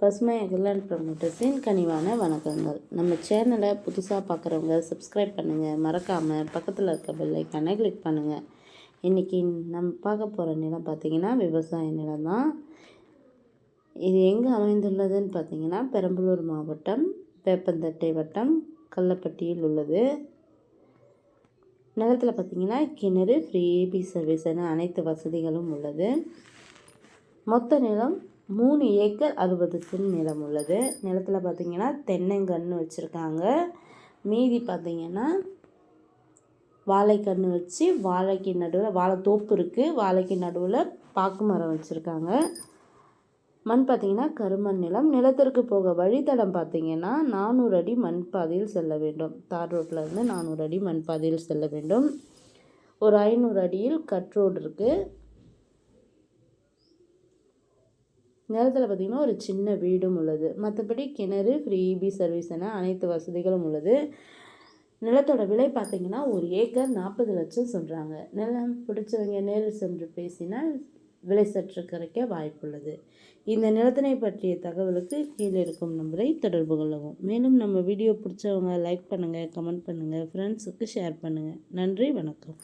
பசுமை அகிலாண்ட் ப்ரமோட்டர்ஸின் கனிவான வணக்கங்கள் நம்ம சேனலை புதுசாக பார்க்குறவங்க சப்ஸ்கிரைப் பண்ணுங்கள் மறக்காமல் பக்கத்தில் இருக்க பெல்லைக்கானை கிளிக் பண்ணுங்கள் இன்றைக்கி நம்ம பார்க்க போகிற நிலம் பார்த்திங்கன்னா விவசாய நிலம் தான். இது எங்கே அமைந்துள்ளதுன்னு பார்த்தீங்கன்னா பெரம்பலூர் மாவட்டம் வேப்பந்தட்டை வட்டம் கள்ளப்பட்டியில் உள்ளது. நிலத்தில் பார்த்திங்கன்னா கிணறு ஃப்ரீ ஏபி சர்வீஸ் என அனைத்து வசதிகளும் உள்ளது. மொத்த நிலம் மூணு ஏக்கர் அறுபது சென்ட் நிலம் உள்ளது. நிலத்தில் பார்த்திங்கன்னா தென்னங்கன்று வச்சுருக்காங்க. மீதி பார்த்திங்கன்னா வாழைக்கன்று வச்சு வாழைக்கு நடுவில் வாழைத்தோப்பு இருக்குது வாழைக்கு நடுவில் பாக்கு மரம் வச்சுருக்காங்க. மண் பார்த்திங்கன்னா கருமண் நிலம். நிலத்திற்கு போக வழித்தடம் பார்த்திங்கன்னா நானூறு அடி மண் பாதையில் செல்ல வேண்டும். தார் ரோட்டில் இருந்து நானூறு அடி மண் பாதையில் செல்ல வேண்டும். ஒரு ஐநூறு அடியில் கட் ரோடு இருக்குது நிலத்தில் பார்த்திங்கன்னா ஒரு சின்ன வீடும் உள்ளது. மற்றபடி கிணறு ஃப்ரீ இபி சர்வீஸ் என அனைத்து வசதிகளும் உள்ளது. நிலத்தோட விலை பார்த்திங்கன்னா ஒரு ஏக்கர் நாற்பது லட்சம் சொல்கிறாங்க நிலம் பிடிச்சவங்க நேரில் சென்று பேசினால் விலை சற்று குறைக்க வாய்ப்புள்ளது. இந்த நிலத்தினை பற்றிய தகவலுக்கு கீழே இருக்கும் நம்பரை தொடர்பு கொள்ளவும். மேலும் நம்ம வீடியோ பிடிச்சவங்க லைக் பண்ணுங்கள் கமெண்ட் பண்ணுங்கள் ஃப்ரெண்ட்ஸுக்கு ஷேர் பண்ணுங்கள் நன்றி வணக்கம்.